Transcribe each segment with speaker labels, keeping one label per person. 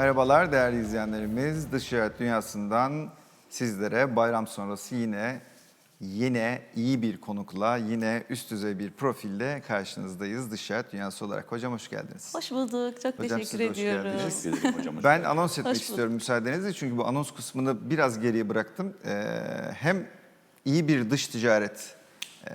Speaker 1: Merhabalar değerli izleyenlerimiz. Dış ticaret dünyasından sizlere bayram sonrası yine yine iyi bir konukla, yine üst düzey bir profille karşınızdayız dış ticaret dünyası olarak. Hocam hoş geldiniz.
Speaker 2: Hoş bulduk. Çok
Speaker 1: Hocam,
Speaker 2: teşekkür ediyorum.
Speaker 3: Teşekkür ederim hocam. hoş
Speaker 1: Ben anons etmek
Speaker 2: Hoş
Speaker 1: istiyorum müsaadenizle çünkü bu anons kısmını biraz geriye bıraktım. Ee, hem iyi bir dış ticaret e,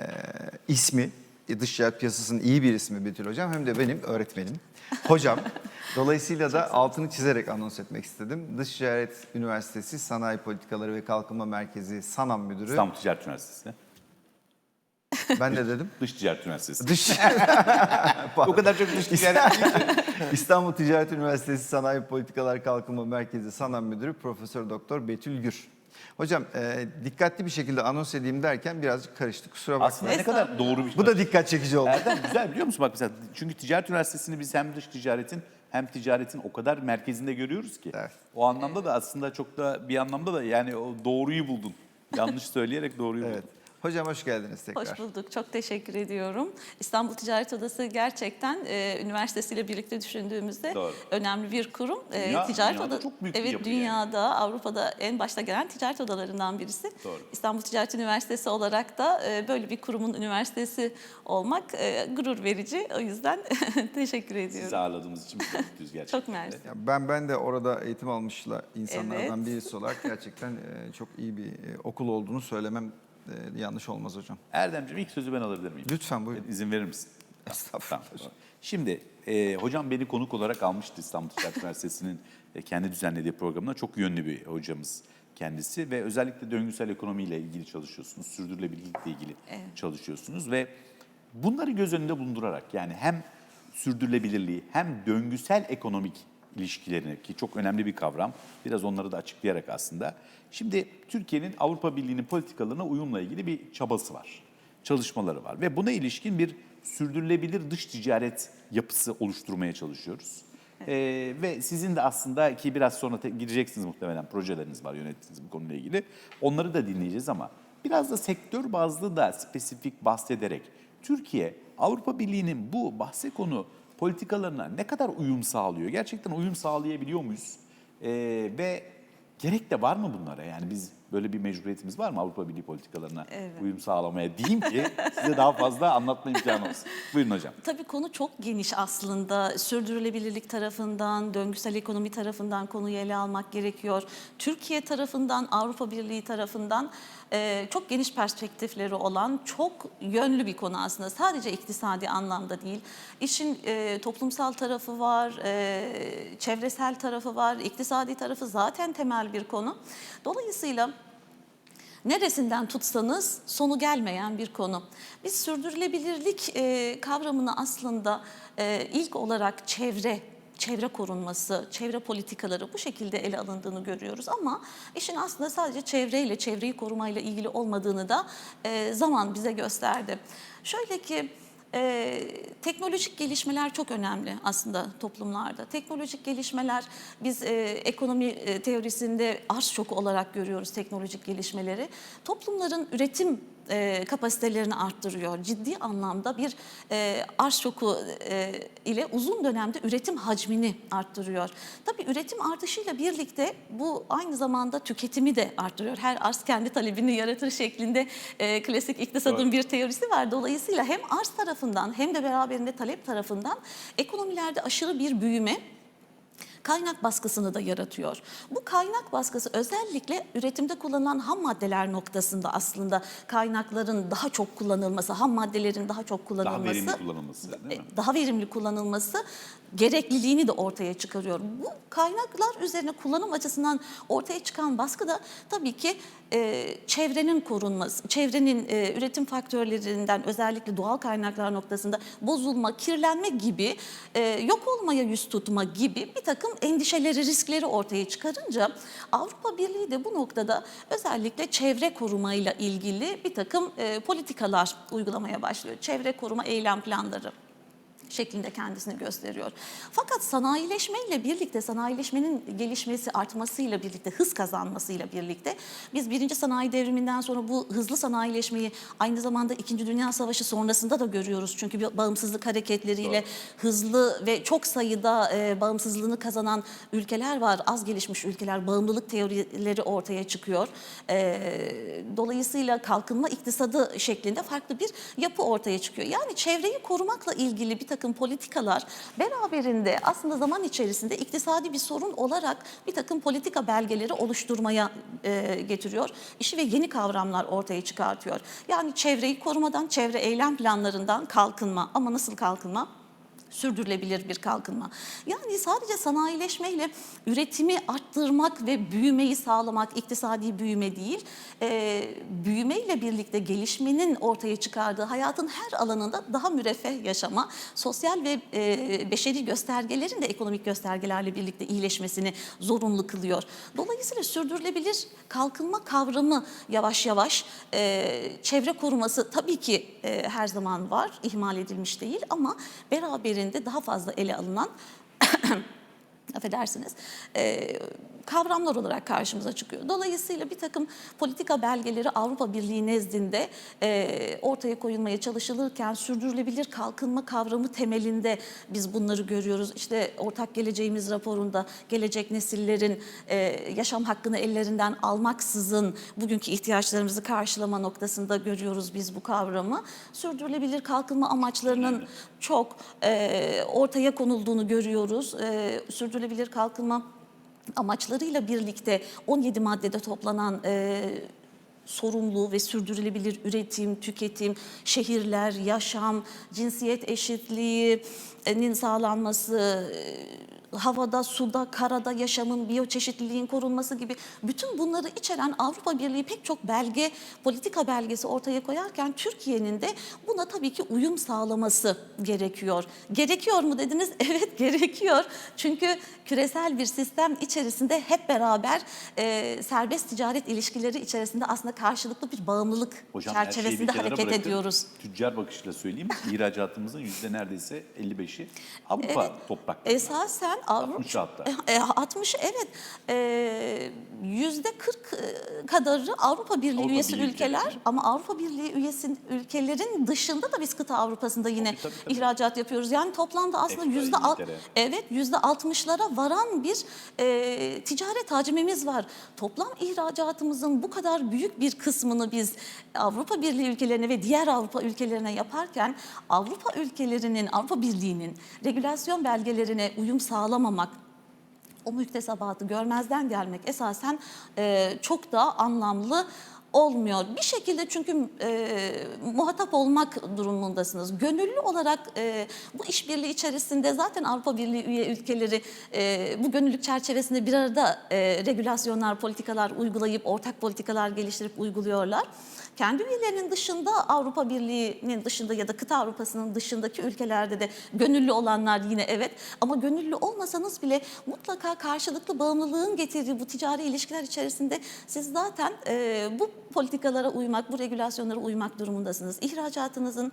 Speaker 1: ismi, dış ticaret piyasasının iyi bir ismi Betül Hocam hem de benim öğretmenim, hocam. Dolayısıyla da altını çizerek anons etmek istedim. Dış Ticaret Üniversitesi Sanayi Politikaları ve Kalkınma Merkezi SANAM Müdürü.
Speaker 3: İstanbul Ticaret Üniversitesi.
Speaker 1: Ben de dedim.
Speaker 3: Dış Ticaret Üniversitesi.
Speaker 1: Dış
Speaker 3: o kadar çok dış ticaret.
Speaker 1: İstanbul Ticaret Üniversitesi Sanayi Politikalar Kalkınma Merkezi SANAM Müdürü Profesör Doktor Betül Gür. Hocam e, dikkatli bir şekilde anons edeyim derken birazcık karıştı. Kusura bakmayın.
Speaker 3: Aslında ne kadar doğru bir şey.
Speaker 1: Bu da dikkat çekici oldu.
Speaker 3: Erdem güzel biliyor musun? Bak mesela çünkü ticaret üniversitesini biz hem dış ticaretin hem ticaretin o kadar merkezinde görüyoruz ki.
Speaker 1: Evet.
Speaker 3: O anlamda da aslında çok da bir anlamda da yani o doğruyu buldun. Yanlış söyleyerek doğruyu
Speaker 1: Evet.
Speaker 3: buldun.
Speaker 1: Hocam hoş geldiniz tekrar.
Speaker 2: Hoş bulduk. Çok teşekkür ediyorum. İstanbul Ticaret Odası gerçekten e, üniversitesiyle birlikte düşündüğümüzde
Speaker 3: Doğru.
Speaker 2: önemli bir kurum. E,
Speaker 3: Dünya-
Speaker 2: ticaret
Speaker 3: dünyada
Speaker 2: Oda-
Speaker 3: çok büyük bir
Speaker 2: Evet,
Speaker 3: yapı
Speaker 2: dünyada, Avrupa'da en başta gelen ticaret odalarından birisi.
Speaker 3: Doğru.
Speaker 2: İstanbul Ticaret Üniversitesi olarak da e, böyle bir kurumun üniversitesi olmak e, gurur verici. O yüzden teşekkür ediyorum.
Speaker 3: Sizi ağırladığımız için de mutluyuz gerçekten.
Speaker 2: Çok mersi.
Speaker 1: Ya ben ben de orada eğitim almış insanlardan
Speaker 2: Evet.
Speaker 1: birisi olarak gerçekten e, çok iyi bir e, okul olduğunu söylemem e, yanlış olmaz hocam.
Speaker 3: Erdemciğim ilk sözü ben alabilir miyim?
Speaker 1: Lütfen buyurun.
Speaker 3: İzin verir misin?
Speaker 1: Estağfurullah.
Speaker 3: Tamam. Şimdi e, hocam beni konuk olarak almıştı İstanbul Ticaret Üniversitesi'nin e, kendi düzenlediği programına. Çok yönlü bir hocamız kendisi ve özellikle döngüsel ekonomiyle ilgili çalışıyorsunuz. Sürdürülebilirlikle ilgili çalışıyorsunuz ve bunları göz önünde bulundurarak yani hem sürdürülebilirliği hem döngüsel ekonomik ilişkilerini ki çok önemli bir kavram. Biraz onları da açıklayarak aslında. Şimdi Türkiye'nin Avrupa Birliği'nin politikalarına uyumla ilgili bir çabası var çalışmaları var ve buna ilişkin bir sürdürülebilir dış ticaret yapısı oluşturmaya çalışıyoruz. Ee, ve sizin de aslında ki biraz sonra gireceksiniz muhtemelen projeleriniz var yönettiğiniz bu konuyla ilgili. Onları da dinleyeceğiz ama biraz da sektör bazlı da spesifik bahsederek Türkiye Avrupa Birliği'nin bu bahse konu politikalarına ne kadar uyum sağlıyor? Gerçekten uyum sağlayabiliyor muyuz? Ee, ve gerek de var mı bunlara? Yani biz böyle bir mecburiyetimiz var mı Avrupa Birliği politikalarına
Speaker 2: Evet.
Speaker 3: uyum sağlamaya diyeyim ki size daha fazla anlatma imkanı olsun. Buyurun hocam.
Speaker 2: Tabii konu çok geniş aslında. Sürdürülebilirlik tarafından, döngüsel ekonomi tarafından konuyu ele almak gerekiyor. Türkiye tarafından, Avrupa Birliği tarafından e, çok geniş perspektifleri olan çok yönlü bir konu aslında. Sadece iktisadi anlamda değil. İşin e, toplumsal tarafı var, e, çevresel tarafı var, iktisadi tarafı zaten temel bir konu. Dolayısıyla neresinden tutsanız sonu gelmeyen bir konu. Biz sürdürülebilirlik e, kavramını aslında e, ilk olarak çevre çevre korunması, çevre politikaları bu şekilde ele alındığını görüyoruz ama işin aslında sadece çevreyle, çevreyi korumayla ilgili olmadığını da e, zaman bize gösterdi. Şöyle ki ee, teknolojik gelişmeler çok önemli aslında toplumlarda. Teknolojik gelişmeler biz e, ekonomi e, teorisinde arz şoku olarak görüyoruz teknolojik gelişmeleri. Toplumların üretim e, kapasitelerini arttırıyor. Ciddi anlamda bir e, arz şoku e, ile uzun dönemde üretim hacmini arttırıyor. Tabii üretim artışıyla birlikte bu aynı zamanda tüketimi de arttırıyor. Her arz kendi talebini yaratır şeklinde e, klasik iktisadın
Speaker 3: Doğru.
Speaker 2: bir teorisi var. Dolayısıyla hem arz tarafından hem de beraberinde talep tarafından ekonomilerde aşırı bir büyüme kaynak baskısını da yaratıyor. Bu kaynak baskısı özellikle üretimde kullanılan ham maddeler noktasında aslında kaynakların daha çok kullanılması, ham maddelerin daha çok
Speaker 3: Daha
Speaker 2: kullanılması
Speaker 3: verimli kullanılması değil mi?
Speaker 2: e, daha verimli kullanılması gerekliliğini de ortaya çıkarıyor. Bu kaynaklar üzerine kullanım açısından ortaya çıkan baskı da tabii ki e, çevrenin korunması, çevrenin e, üretim faktörlerinden özellikle doğal kaynaklar noktasında bozulma, kirlenme gibi, e, yok olmaya yüz tutma gibi bir takım endişeleri, riskleri ortaya çıkarınca Avrupa Birliği de bu noktada özellikle çevre korumayla ilgili bir takım e, politikalar uygulamaya başlıyor. Çevre koruma eylem planları şeklinde kendisini gösteriyor. Fakat sanayileşmeyle birlikte, sanayileşmenin gelişmesi, artmasıyla birlikte, hız kazanmasıyla birlikte biz birinci sanayi devriminden sonra bu hızlı sanayileşmeyi aynı zamanda İkinci Dünya Savaşı sonrasında da görüyoruz. Çünkü bağımsızlık hareketleriyle hızlı ve çok sayıda e, bağımsızlığını kazanan ülkeler var. Az gelişmiş ülkeler, bağımlılık teorileri ortaya çıkıyor. E, dolayısıyla kalkınma iktisadı şeklinde farklı bir yapı ortaya çıkıyor. Yani çevreyi korumakla ilgili bir takım politikalar beraberinde aslında zaman içerisinde iktisadi bir sorun olarak bir takım politika belgeleri oluşturmaya e, getiriyor. İşi ve yeni kavramlar ortaya çıkartıyor. Yani çevreyi korumadan, çevre eylem planlarından kalkınma ama nasıl kalkınma? Sürdürülebilir bir kalkınma. Yani sadece sanayileşmeyle üretimi arttırmak ve büyümeyi sağlamak iktisadi büyüme değil, e, büyümeyle birlikte gelişmenin ortaya çıkardığı hayatın her alanında daha müreffeh yaşama, sosyal ve e, beşeri göstergelerin de ekonomik göstergelerle birlikte iyileşmesini zorunlu kılıyor. Dolayısıyla sürdürülebilir kalkınma kavramı yavaş yavaş e, çevre koruması tabii ki e, her zaman var, ihmal edilmiş değil ama beraberinde daha fazla ele alınan affedersiniz e, kavramlar olarak karşımıza çıkıyor. Dolayısıyla bir takım politika belgeleri Avrupa Birliği nezdinde e, ortaya koyulmaya çalışılırken sürdürülebilir kalkınma kavramı temelinde biz bunları görüyoruz. İşte ortak geleceğimiz raporunda gelecek nesillerin e, yaşam hakkını ellerinden almaksızın bugünkü ihtiyaçlarımızı karşılama noktasında görüyoruz biz bu kavramı. Sürdürülebilir kalkınma amaçlarının çok e, ortaya konulduğunu görüyoruz. E, sürdürülebilir kalkınma amaçlarıyla birlikte 17 maddede toplanan e, sorumlu ve sürdürülebilir üretim, tüketim, şehirler, yaşam, cinsiyet eşitliğinin sağlanması, e, havada, suda, karada yaşamın, biyoçeşitliliğin korunması gibi bütün bunları içeren Avrupa Birliği pek çok belge, politika belgesi ortaya koyarken Türkiye'nin de buna tabii ki uyum sağlaması gerekiyor. Gerekiyor mu dediniz? Evet gerekiyor. Çünkü küresel bir sistem içerisinde hep beraber e, serbest ticaret ilişkileri içerisinde aslında karşılıklı bir bağımlılık
Speaker 3: Hocam
Speaker 2: çerçevesinde hareket
Speaker 3: bırakın.
Speaker 2: ediyoruz.
Speaker 3: Tüccar bakışla söyleyeyim. İhracatımızın yüzde neredeyse 55'i Avrupa toprakları.
Speaker 2: Esasen Avrupa
Speaker 3: 60 hatta.
Speaker 2: E, 60 evet. E, Yüzde 40 kadarı Avrupa Birliği
Speaker 3: Avrupa
Speaker 2: üyesi
Speaker 3: Birliği
Speaker 2: ülkeler
Speaker 3: ülkeleri.
Speaker 2: ama Avrupa Birliği üyesi ülkelerin dışında da biz kıta Avrupa'sında yine
Speaker 3: Tabii, tabii, tabii.
Speaker 2: ihracat yapıyoruz. Yani toplamda aslında yüzde evet yüzde 60'lara varan bir e, ticaret hacmimiz var. Toplam ihracatımızın bu kadar büyük bir kısmını biz Avrupa Birliği ülkelerine ve diğer Avrupa ülkelerine yaparken Avrupa ülkelerinin, Avrupa Birliği'nin regülasyon belgelerine uyum sağlamamak, o müktesebatı görmezden gelmek esasen e, çok da anlamlı olmuyor. Bir şekilde çünkü e, muhatap olmak durumundasınız. Gönüllü olarak e, bu işbirliği içerisinde zaten Avrupa Birliği üye ülkeleri e, bu gönüllülük çerçevesinde bir arada e, regülasyonlar, politikalar uygulayıp ortak politikalar geliştirip uyguluyorlar. Kendi üyelerinin dışında Avrupa Birliği'nin dışında ya da kıta Avrupa'sının dışındaki ülkelerde de gönüllü olanlar yine evet ama gönüllü olmasanız bile mutlaka karşılıklı bağımlılığın getirdiği bu ticari ilişkiler içerisinde siz zaten e, bu politikalara uymak, bu regülasyonlara uymak durumundasınız. İhracatınızın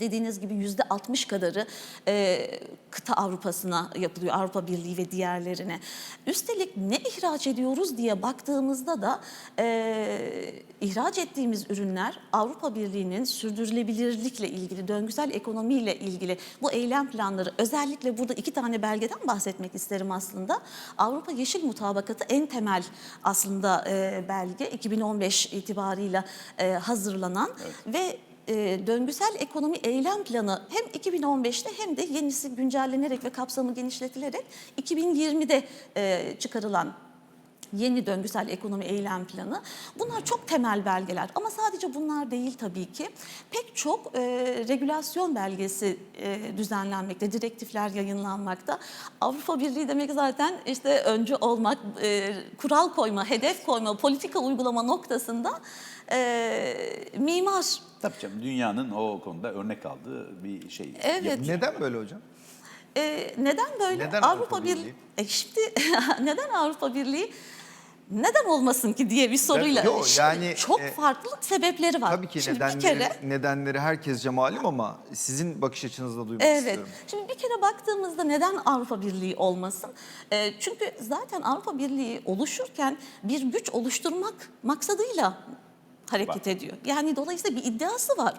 Speaker 2: dediğiniz gibi yüzde 60 kadarı e, kıta Avrupa'sına yapılıyor, Avrupa Birliği ve diğerlerine. Üstelik ne ihraç ediyoruz diye baktığımızda da e, ihraç ettiğimiz ürünler Avrupa Birliği'nin sürdürülebilirlikle ilgili, döngüsel ekonomiyle ilgili bu eylem planları özellikle burada iki tane belgeden bahsetmek isterim aslında. Avrupa Yeşil Mutabakatı en temel aslında e, belge 2015 itibarıyla e, hazırlanan ve e, döngüsel ekonomi eylem planı hem 2015'te hem de yenisi güncellenerek ve kapsamı genişletilerek 2020'de e, çıkarılan yeni döngüsel ekonomi eylem planı. Bunlar çok temel belgeler ama sadece bunlar değil tabii ki. Pek çok e, regülasyon belgesi e, düzenlenmekte, direktifler yayınlanmakta. Avrupa Birliği demek zaten işte öncü olmak, e, kural koyma, hedef koyma, politika uygulama noktasında e, mimar.
Speaker 3: Tabii canım dünyanın o konuda örnek aldığı bir şey.
Speaker 2: Evet.
Speaker 3: Yapı-
Speaker 1: Neden böyle hocam?
Speaker 2: Ee, neden böyle?
Speaker 1: Neden
Speaker 2: Avrupa
Speaker 1: Avrupa
Speaker 2: Birliği.
Speaker 1: Birliği?
Speaker 2: E şimdi neden Avrupa Birliği? Neden olmasın ki diye bir soruyla. Şimdi
Speaker 1: yani,
Speaker 2: çok
Speaker 1: e,
Speaker 2: farklı sebepleri var.
Speaker 1: Tabii ki
Speaker 2: Şimdi
Speaker 1: nedenleri,
Speaker 2: kere
Speaker 1: nedenleri herkesce malum ama sizin bakış açınızı da duymak
Speaker 2: Evet.
Speaker 1: istiyorum.
Speaker 2: Şimdi bir kere baktığımızda neden Avrupa Birliği olmasın? Ee, çünkü zaten Avrupa Birliği oluşurken bir güç oluşturmak maksadıyla hareket
Speaker 3: Var.
Speaker 2: ediyor. Yani dolayısıyla bir iddiası var.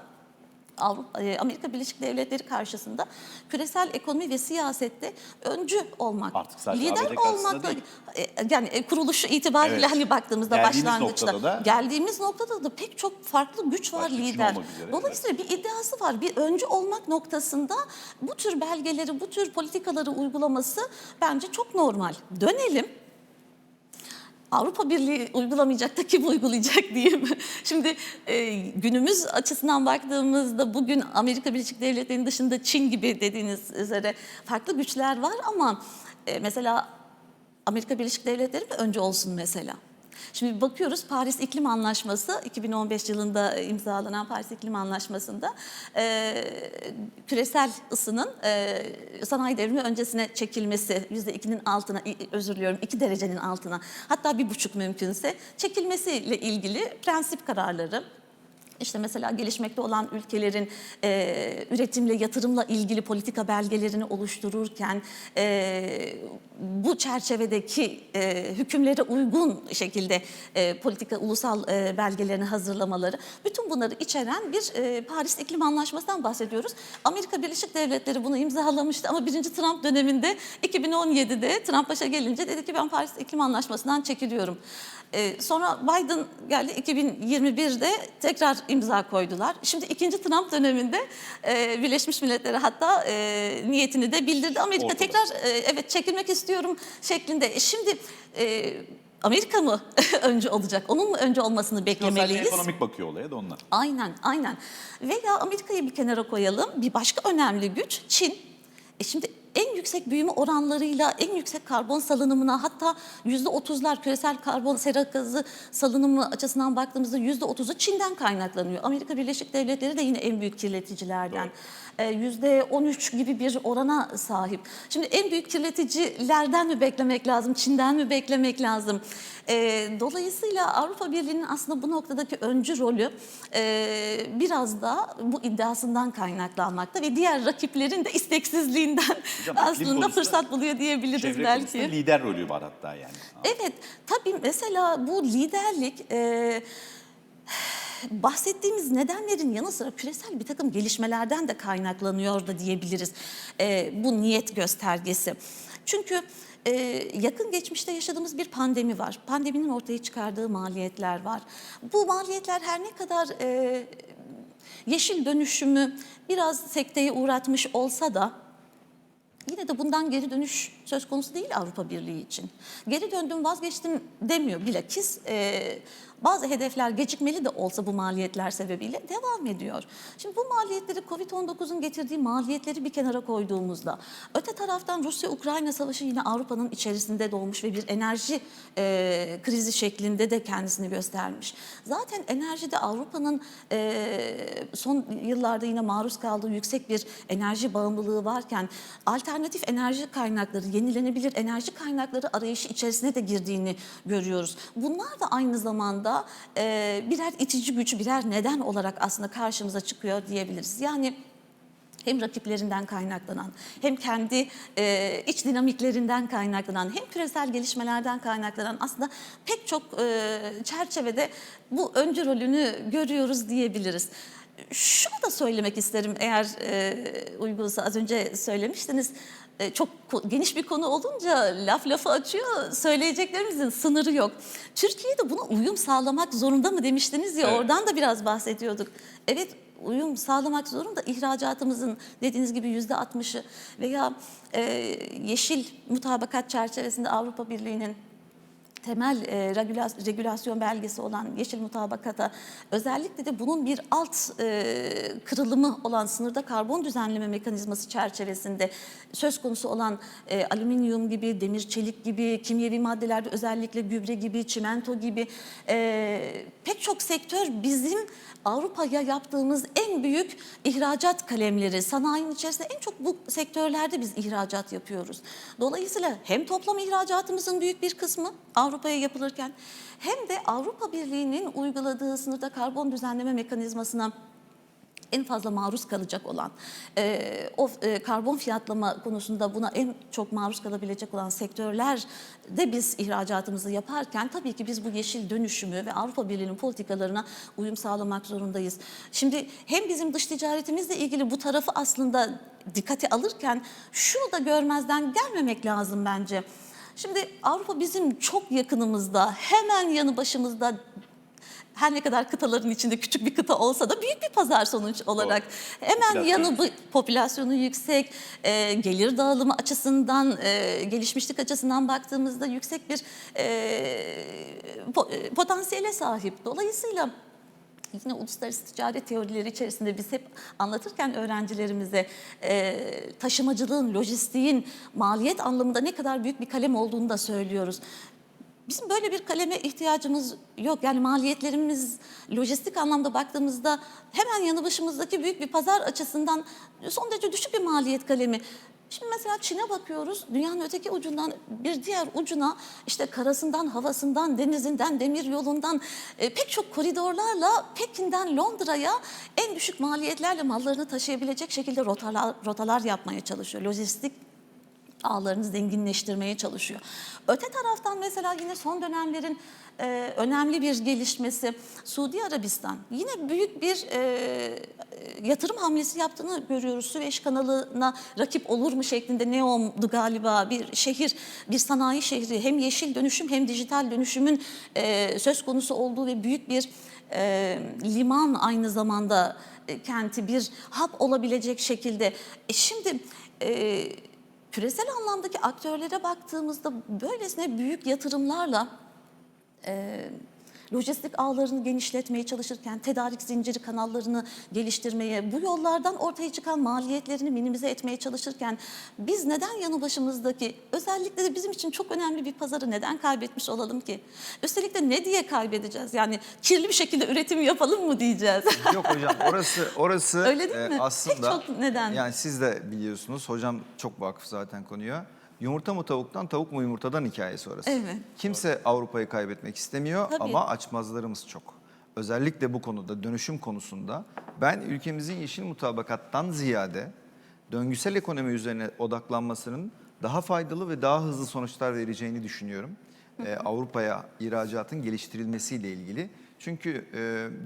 Speaker 2: Avrupa, e, Amerika Birleşik Devletleri karşısında küresel ekonomi ve siyasette öncü olmak,
Speaker 3: Artık
Speaker 2: lider olmak
Speaker 3: değil.
Speaker 2: e, yani e, kuruluşu itibariyle
Speaker 3: Evet.
Speaker 2: hani baktığımızda
Speaker 3: Geldiğimiz
Speaker 2: başlangıçta
Speaker 3: noktada da-
Speaker 2: geldiğimiz noktada da pek çok farklı güç var lider.
Speaker 3: üzere,
Speaker 2: Dolayısıyla bir iddiası var. Bir öncü olmak noktasında bu tür belgeleri, bu tür politikaları uygulaması bence çok normal. Dönelim. Avrupa Birliği uygulamayacak da kim uygulayacak diyeyim. Şimdi e, günümüz açısından baktığımızda bugün Amerika Birleşik Devletleri'nin dışında Çin gibi dediğiniz üzere farklı güçler var ama e, mesela Amerika Birleşik Devletleri mi önce olsun mesela? Şimdi bakıyoruz Paris İklim Anlaşması 2015 yılında imzalanan Paris İklim Anlaşması'nda e, küresel ısının e, sanayi devrimi öncesine çekilmesi %2'nin altına i- özür diliyorum 2 derecenin altına hatta bir buçuk mümkünse çekilmesiyle ilgili prensip kararları işte mesela gelişmekte olan ülkelerin e, üretimle, yatırımla ilgili politika belgelerini oluştururken e, bu çerçevedeki e, hükümlere uygun şekilde e, politika, ulusal e, belgelerini hazırlamaları, bütün bunları içeren bir e, Paris İklim Anlaşması'ndan bahsediyoruz. Amerika Birleşik Devletleri bunu imzalamıştı ama birinci Trump döneminde 2017'de Trump başa gelince dedi ki ben Paris İklim Anlaşması'ndan çekiliyorum. Ee, sonra Biden geldi 2021'de tekrar imza koydular. Şimdi ikinci Trump döneminde e, Birleşmiş Milletler'e hatta e, niyetini de bildirdi. Amerika
Speaker 3: Ortada.
Speaker 2: tekrar e, evet çekilmek istiyorum şeklinde. E, Şimdi e, Amerika mı önce olacak? Onun mu önce olmasını beklemeliyiz?
Speaker 3: ekonomik bakıyor olaya da onlar.
Speaker 2: Aynen, aynen. Veya Amerika'yı bir kenara koyalım. Bir başka önemli güç Çin. E şimdi en yüksek büyüme oranlarıyla en yüksek karbon salınımına hatta yüzde otuzlar küresel karbon sera gazı salınımı açısından baktığımızda yüzde otuzu Çin'den kaynaklanıyor. Amerika Birleşik Devletleri de yine en büyük kirleticilerden. E, Yüzde 13 gibi bir orana sahip. Şimdi en büyük kirleticilerden mi beklemek lazım, Çin'den mi beklemek lazım? E, dolayısıyla Avrupa Birliği'nin aslında bu noktadaki öncü rolü e, biraz da bu iddiasından kaynaklanmakta ve diğer rakiplerin de isteksizliğinden
Speaker 3: Hocam,
Speaker 2: aslında fırsat buluyor diyebiliriz belki.
Speaker 3: lider rolü var hatta yani.
Speaker 2: Evet, tabii mesela bu liderlik e, bahsettiğimiz nedenlerin yanı sıra küresel bir takım gelişmelerden de kaynaklanıyor da diyebiliriz e, bu niyet göstergesi. Çünkü e, yakın geçmişte yaşadığımız bir pandemi var. Pandeminin ortaya çıkardığı maliyetler var. Bu maliyetler her ne kadar e, yeşil dönüşümü biraz sekteye uğratmış olsa da Yine de bundan geri dönüş söz konusu değil Avrupa Birliği için. Geri döndüm vazgeçtim demiyor bilakis. E, bazı hedefler gecikmeli de olsa bu maliyetler sebebiyle devam ediyor. Şimdi bu maliyetleri Covid-19'un getirdiği maliyetleri bir kenara koyduğumuzda öte taraftan Rusya-Ukrayna savaşı yine Avrupa'nın içerisinde doğmuş ve bir enerji e, krizi şeklinde de kendisini göstermiş. Zaten enerjide Avrupa'nın e, son yıllarda yine maruz kaldığı yüksek bir enerji bağımlılığı varken alternatif enerji kaynakları, yenilenebilir enerji kaynakları arayışı içerisine de girdiğini görüyoruz. Bunlar da aynı zamanda e, birer itici güç, birer neden olarak aslında karşımıza çıkıyor diyebiliriz. Yani hem rakiplerinden kaynaklanan, hem kendi e, iç dinamiklerinden kaynaklanan, hem küresel gelişmelerden kaynaklanan aslında pek çok e, çerçevede bu öncü rolünü görüyoruz diyebiliriz. Şunu da söylemek isterim eğer e, uygunsa az önce söylemiştiniz. E, çok geniş bir konu olunca laf lafı açıyor. Söyleyeceklerimizin sınırı yok. Türkiye de buna uyum sağlamak zorunda mı demiştiniz ya
Speaker 3: Evet.
Speaker 2: oradan da biraz bahsediyorduk. Evet uyum sağlamak zorunda ihracatımızın dediğiniz gibi yüzde altmışı veya e, yeşil mutabakat çerçevesinde Avrupa Birliği'nin temel e, regülas- regülasyon belgesi olan yeşil mutabakata özellikle de bunun bir alt e, kırılımı olan sınırda karbon düzenleme mekanizması çerçevesinde söz konusu olan e, alüminyum gibi, demir çelik gibi, kimyevi maddelerde özellikle gübre gibi, çimento gibi e, pek çok sektör bizim Avrupa'ya yaptığımız en büyük ihracat kalemleri. Sanayinin içerisinde en çok bu sektörlerde biz ihracat yapıyoruz. Dolayısıyla hem toplam ihracatımızın büyük bir kısmı Avrupa Avrupa'ya yapılırken hem de Avrupa Birliği'nin uyguladığı sınırda karbon düzenleme mekanizmasına en fazla maruz kalacak olan, e, o e, karbon fiyatlama konusunda buna en çok maruz kalabilecek olan sektörler de biz ihracatımızı yaparken tabii ki biz bu yeşil dönüşümü ve Avrupa Birliği'nin politikalarına uyum sağlamak zorundayız. Şimdi hem bizim dış ticaretimizle ilgili bu tarafı aslında dikkate alırken şunu da görmezden gelmemek lazım bence. Şimdi Avrupa bizim çok yakınımızda, hemen yanı başımızda her ne kadar kıtaların içinde küçük bir kıta olsa da büyük bir pazar sonuç olarak. Hemen
Speaker 3: Popülasyon
Speaker 2: yanı bu popülasyonu yüksek, e, gelir dağılımı açısından, e, gelişmişlik açısından baktığımızda yüksek bir e, po- e, potansiyele sahip. Dolayısıyla yine uluslararası ticaret teorileri içerisinde biz hep anlatırken öğrencilerimize e, taşımacılığın, lojistiğin maliyet anlamında ne kadar büyük bir kalem olduğunu da söylüyoruz. Bizim böyle bir kaleme ihtiyacımız yok. Yani maliyetlerimiz lojistik anlamda baktığımızda hemen yanı başımızdaki büyük bir pazar açısından son derece düşük bir maliyet kalemi. Şimdi mesela Çin'e bakıyoruz. Dünyanın öteki ucundan bir diğer ucuna işte karasından, havasından, denizinden, demir yolundan e, pek çok koridorlarla Pekin'den Londra'ya en düşük maliyetlerle mallarını taşıyabilecek şekilde rotalar, rotalar yapmaya çalışıyor. Lojistik ağlarını zenginleştirmeye çalışıyor. Öte taraftan mesela yine son dönemlerin e, önemli bir gelişmesi Suudi Arabistan yine büyük bir e, yatırım hamlesi yaptığını görüyoruz. Süveyş kanalına rakip olur mu şeklinde Neom'du galiba bir şehir, bir sanayi şehri hem yeşil dönüşüm hem dijital dönüşümün e, söz konusu olduğu ve büyük bir e, liman aynı zamanda e, kenti bir hub olabilecek şekilde. E, şimdi e, küresel anlamdaki aktörlere baktığımızda böylesine büyük yatırımlarla e, lojistik ağlarını genişletmeye çalışırken, tedarik zinciri kanallarını geliştirmeye, bu yollardan ortaya çıkan maliyetlerini minimize etmeye çalışırken biz neden yanı başımızdaki özellikle de bizim için çok önemli bir pazarı neden kaybetmiş olalım ki? Üstelik de ne diye kaybedeceğiz? Yani kirli bir şekilde üretim yapalım mı diyeceğiz?
Speaker 1: Yok hocam orası orası
Speaker 2: Öyle değil
Speaker 1: e,
Speaker 2: mi?
Speaker 1: aslında
Speaker 2: Pek çok neden.
Speaker 1: yani siz de biliyorsunuz hocam çok vakıf zaten konuya. Yumurta mı tavuktan tavuk mu yumurtadan hikayesi orası.
Speaker 2: Evet.
Speaker 1: Kimse Avrupa'yı kaybetmek istemiyor
Speaker 2: Tabii.
Speaker 1: ama açmazlarımız çok. Özellikle bu konuda dönüşüm konusunda ben ülkemizin yeşil mutabakattan ziyade döngüsel ekonomi üzerine odaklanmasının daha faydalı ve daha hızlı sonuçlar vereceğini düşünüyorum. Ee, Avrupa'ya ihracatın geliştirilmesiyle ilgili. Çünkü e,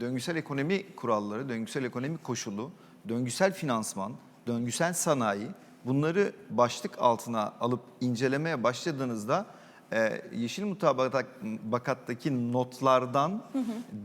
Speaker 1: döngüsel ekonomi kuralları, döngüsel ekonomi koşulu, döngüsel finansman, döngüsel sanayi bunları başlık altına alıp incelemeye başladığınızda e, yeşil mutabakattaki notlardan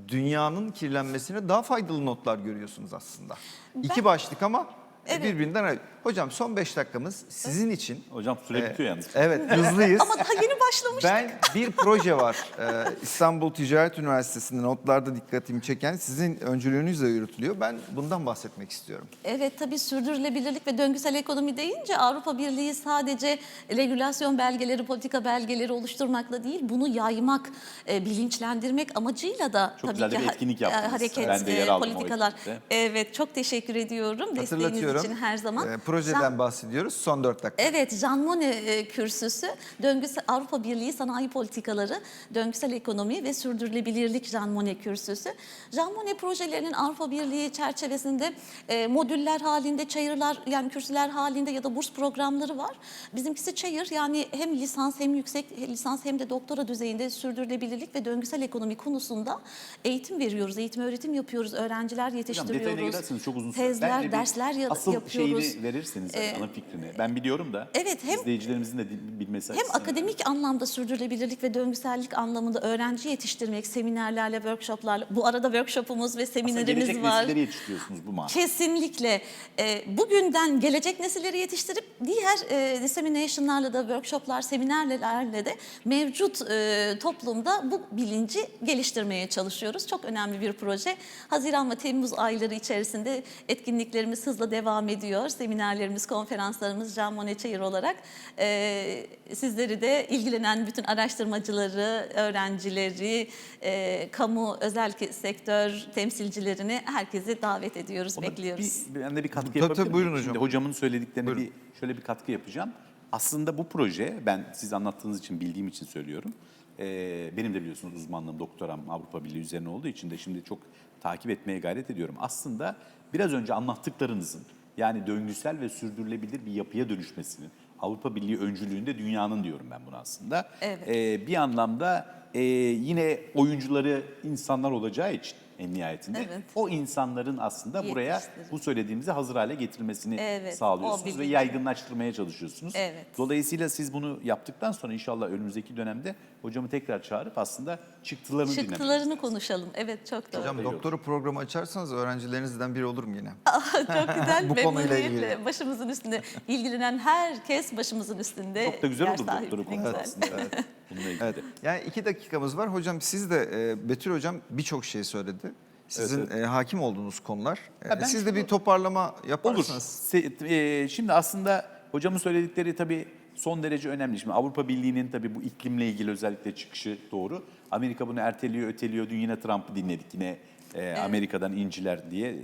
Speaker 1: dünyanın kirlenmesine daha faydalı notlar görüyorsunuz aslında. İki başlık ama
Speaker 2: Evet.
Speaker 1: birbirinden ayrı. Hocam son beş dakikamız sizin için.
Speaker 3: Hocam süre
Speaker 1: e,
Speaker 3: bitiyor yalnız.
Speaker 1: Evet hızlıyız.
Speaker 2: Ama daha yeni başlamıştık.
Speaker 1: Ben bir proje var. Ee, İstanbul Ticaret Üniversitesi'nde notlarda dikkatimi çeken sizin öncülüğünüzle yürütülüyor. Ben bundan bahsetmek istiyorum.
Speaker 2: Evet tabii sürdürülebilirlik ve döngüsel ekonomi deyince Avrupa Birliği sadece regülasyon belgeleri, politika belgeleri oluşturmakla değil, bunu yaymak, e, bilinçlendirmek amacıyla da
Speaker 3: Çok
Speaker 2: tabii
Speaker 3: güzel de
Speaker 2: ki
Speaker 3: bir
Speaker 2: ha-
Speaker 3: etkinlik
Speaker 2: e,
Speaker 3: yaptınız.
Speaker 2: hareket,
Speaker 3: Ben de yer
Speaker 2: e,
Speaker 3: aldım o
Speaker 2: politikalar.
Speaker 3: etkinlikte.
Speaker 2: Evet çok teşekkür ediyorum desteğiniz
Speaker 1: Hatırlatıyorum.
Speaker 2: için her zaman.
Speaker 1: Ee, projeden
Speaker 2: Jean-
Speaker 1: bahsediyoruz. Son dört dakika.
Speaker 2: Evet, Jean Monnet e, kürsüsü, döngüsel Avrupa Birliği Sanayi Politikaları, Döngüsel Ekonomi ve Sürdürülebilirlik Jean Monnet kürsüsü. Jean Monnet projelerinin Avrupa Birliği çerçevesinde e, modüller halinde, çayırlar yani kürsüler halinde ya da burs programları var. Bizimkisi çayır yani hem lisans hem yüksek lisans hem de doktora düzeyinde sürdürülebilirlik ve döngüsel ekonomi konusunda eğitim veriyoruz, eğitim öğretim yapıyoruz, öğrenciler
Speaker 3: Hocam
Speaker 2: yetiştiriyoruz.
Speaker 3: detayına girerseniz çok uzun süre.
Speaker 2: Tezler,
Speaker 3: bir
Speaker 2: dersler ya-
Speaker 3: asıl
Speaker 2: yapıyoruz.
Speaker 3: şeyini verirseniz
Speaker 2: Ee,
Speaker 3: ana fikrini. Ben biliyorum da
Speaker 2: evet, hem-
Speaker 3: izleyicilerimizin de bil- bilmesi
Speaker 2: Hem akademik anlamda sürdürülebilirlik ve döngüsellik anlamında öğrenci yetiştirmek, seminerlerle, workshoplarla. Bu arada workshopumuz ve
Speaker 3: Aslında
Speaker 2: seminerimiz
Speaker 3: gelecek
Speaker 2: var.
Speaker 3: nesilleri yetiştiriyorsunuz bu manada.
Speaker 2: Kesinlikle. Ee, bugünden gelecek nesilleri yetiştirip diğer e, dissemination'larla da, workshoplar, seminerlerle de mevcut e, toplumda bu bilinci geliştirmeye çalışıyoruz. Çok önemli bir proje. Haziran ve Temmuz ayları içerisinde etkinliklerimiz hızla devam ediyor. Seminerlerimiz, konferanslarımız Jean Monnet Çayır olarak e, sizleri de ilgilenen bütün araştırmacıları, öğrencileri, e, kamu, özel sektör temsilcilerini herkesi davet ediyoruz,
Speaker 3: Ona
Speaker 2: bekliyoruz.
Speaker 3: Bir, ben de bir katkı
Speaker 1: Tabii,
Speaker 3: yapabilir
Speaker 1: buyurun hocam.
Speaker 3: Şimdi hocamın söylediklerine
Speaker 1: Buyurun.
Speaker 3: bir şöyle bir katkı yapacağım. Aslında bu proje ben siz anlattığınız için bildiğim için söylüyorum. Ee, benim de biliyorsunuz uzmanlığım, doktoram Avrupa Birliği üzerine olduğu için de şimdi çok takip etmeye gayret ediyorum. Aslında biraz önce anlattıklarınızın yani döngüsel ve sürdürülebilir bir yapıya dönüşmesinin Avrupa Birliği öncülüğünde dünyanın diyorum ben bunu aslında.
Speaker 2: Evet.
Speaker 3: Ee, bir anlamda e, yine oyuncuları insanlar olacağı için en nihayetinde
Speaker 2: Evet.
Speaker 3: o insanların aslında buraya bu söylediğimizi hazır hale getirmesini
Speaker 2: Evet,
Speaker 3: sağlıyorsunuz ve yaygınlaştırmaya çalışıyorsunuz.
Speaker 2: Evet.
Speaker 3: Dolayısıyla siz bunu yaptıktan sonra inşallah önümüzdeki dönemde hocamı tekrar çağırıp aslında çıktılarını dinlemek
Speaker 2: Çıktılarını konuşalım. Evet çok doğru.
Speaker 1: Hocam doktora programı açarsanız öğrencilerinizden biri olurum yine.
Speaker 2: çok güzel.
Speaker 1: Bu konuyla ilgili.
Speaker 2: Başımızın üstünde. ilgilenen herkes başımızın üstünde.
Speaker 3: Çok da güzel olur
Speaker 2: Ne
Speaker 3: konusu
Speaker 2: güzel.
Speaker 3: aslında. Bununla ilgili
Speaker 1: Evet.
Speaker 3: de.
Speaker 1: Yani iki dakikamız var. Hocam siz de e, Betül Hocam birçok şey söyledi. Sizin
Speaker 3: Evet,
Speaker 1: e, hakim olduğunuz konular. E,
Speaker 3: Ha, ben
Speaker 1: siz de bir toparlama
Speaker 3: Olur.
Speaker 1: yaparsanız.
Speaker 3: Se- e, şimdi aslında hocamın söyledikleri tabii son derece önemli. Şimdi Avrupa Birliği'nin tabii bu iklimle ilgili özellikle çıkışı doğru. Amerika bunu erteliyor, öteliyor. Dün yine Trump'ı dinledik. Yine e, Amerika'dan inciler diye e,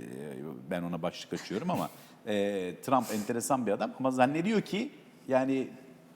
Speaker 3: ben ona başlık açıyorum ama e, Trump enteresan bir adam ama zannediyor ki yani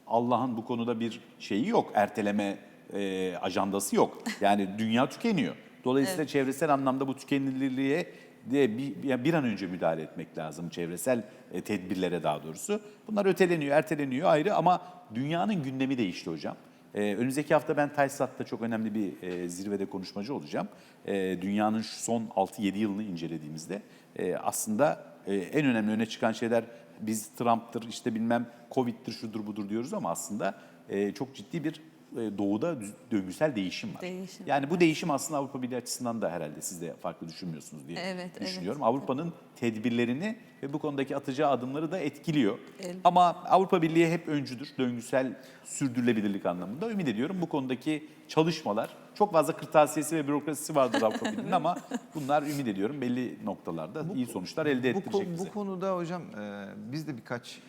Speaker 3: Allah'ın bu konuda bir şeyi yok. Erteleme e, ajandası yok. Yani dünya tükeniyor. Dolayısıyla çevresel anlamda bu tükenilirliğe de bir, bir- an önce müdahale etmek lazım çevresel e, tedbirlere daha doğrusu. Bunlar öteleniyor, erteleniyor ayrı ama dünyanın gündemi değişti hocam. E, önümüzdeki hafta ben Taysat'ta çok önemli bir e, zirvede konuşmacı olacağım. E, dünyanın son 6-7 yılını incelediğimizde e, aslında e, en önemli öne çıkan şeyler biz Trump'tır işte bilmem Covid'dir şudur budur diyoruz ama aslında e, çok ciddi bir doğuda düz- döngüsel değişim var.
Speaker 2: Değişim.
Speaker 3: Yani bu değişim aslında Avrupa Birliği açısından da herhalde siz de farklı düşünmüyorsunuz diye
Speaker 2: Evet, evet.
Speaker 3: düşünüyorum. Avrupa'nın tedbirlerini ve bu konudaki atacağı adımları da etkiliyor.
Speaker 2: Elbette.
Speaker 3: Ama Avrupa Birliği hep öncüdür. Döngüsel sürdürülebilirlik anlamında. Ümit ediyorum bu konudaki çalışmalar çok fazla kırtasiyesi ve bürokrasisi vardır Avrupa Birliği'nin ama bunlar ümit ediyorum belli noktalarda iyi sonuçlar elde
Speaker 1: Bu,
Speaker 3: ettirecek
Speaker 1: ko-
Speaker 3: bize.
Speaker 1: bu konuda hocam e, biz de birkaç e,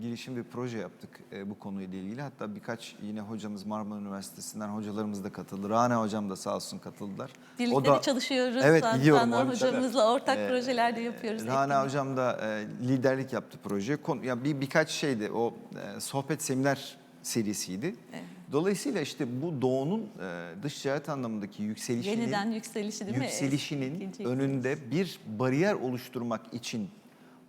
Speaker 1: girişim bir proje yaptık e, bu konuyla ilgili. Hatta birkaç yine hocamız Marmara Üniversitesi'nden hocalarımız da katıldı. Rana hocam da sağ olsun katıldılar.
Speaker 2: Birlikte
Speaker 1: O da-
Speaker 2: çalışıyoruz.
Speaker 1: Evet,
Speaker 2: Rana
Speaker 1: biliyorum onu.
Speaker 2: hocamızla ortak
Speaker 1: Ee,
Speaker 2: projeler de yapıyoruz.
Speaker 1: Rana
Speaker 2: etkinlik.
Speaker 1: hocam da e, liderlik yaptı projeye. Konu, ya bir birkaç şeydi. O e, sohbet seminer serisiydi. Dolayısıyla işte bu doğunun e, dış ticaret anlamındaki yükselişinin
Speaker 2: Yeniden yükselişi değil mi?
Speaker 1: yükselişinin
Speaker 2: İkinci
Speaker 1: önünde bir bariyer oluşturmak için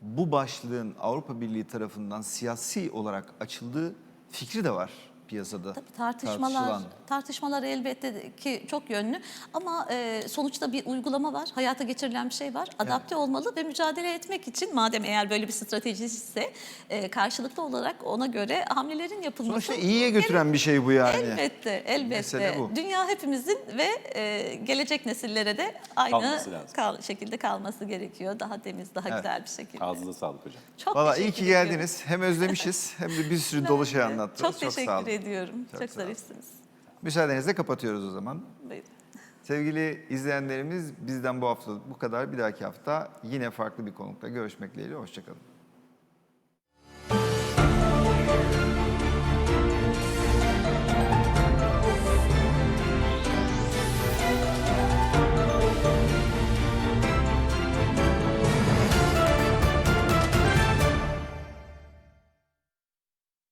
Speaker 1: bu başlığın Avrupa Birliği tarafından siyasi olarak açıldığı fikri de var piyasada.
Speaker 2: Tabii tartışmalar
Speaker 1: tartışılan.
Speaker 2: tartışmalar elbette ki çok yönlü ama e, sonuçta bir uygulama var, hayata geçirilen bir şey var. Adapte olmalı ve mücadele etmek için madem eğer böyle bir stratejisi ise e, karşılıklı olarak ona göre hamlelerin yapılması.
Speaker 1: Sonuçta iyiye götüren bir şey bu yani.
Speaker 2: Elbette, elbette.
Speaker 1: Bu.
Speaker 2: Dünya hepimizin ve e, gelecek nesillere de aynı
Speaker 3: Kalması
Speaker 2: kal- şekilde kalması gerekiyor. Daha temiz, daha
Speaker 1: Evet.
Speaker 2: güzel bir şekilde.
Speaker 3: Ağzınıza sağlık hocam.
Speaker 2: Çok
Speaker 1: Valla iyi
Speaker 2: teşekkür
Speaker 1: ki
Speaker 2: ediyorum.
Speaker 1: geldiniz. Hem özlemişiz hem de bir sürü dolu şey anlattınız.
Speaker 2: Çok teşekkür
Speaker 1: sağ olun.
Speaker 2: Ediyorum.
Speaker 1: Çok
Speaker 2: Çok, zarifsiniz.
Speaker 1: Müsaadenizle kapatıyoruz o zaman.
Speaker 2: Buyurun.
Speaker 1: Sevgili izleyenlerimiz bizden bu hafta bu kadar. Bir dahaki hafta yine farklı bir konukla görüşmek dileğiyle. Hoşçakalın.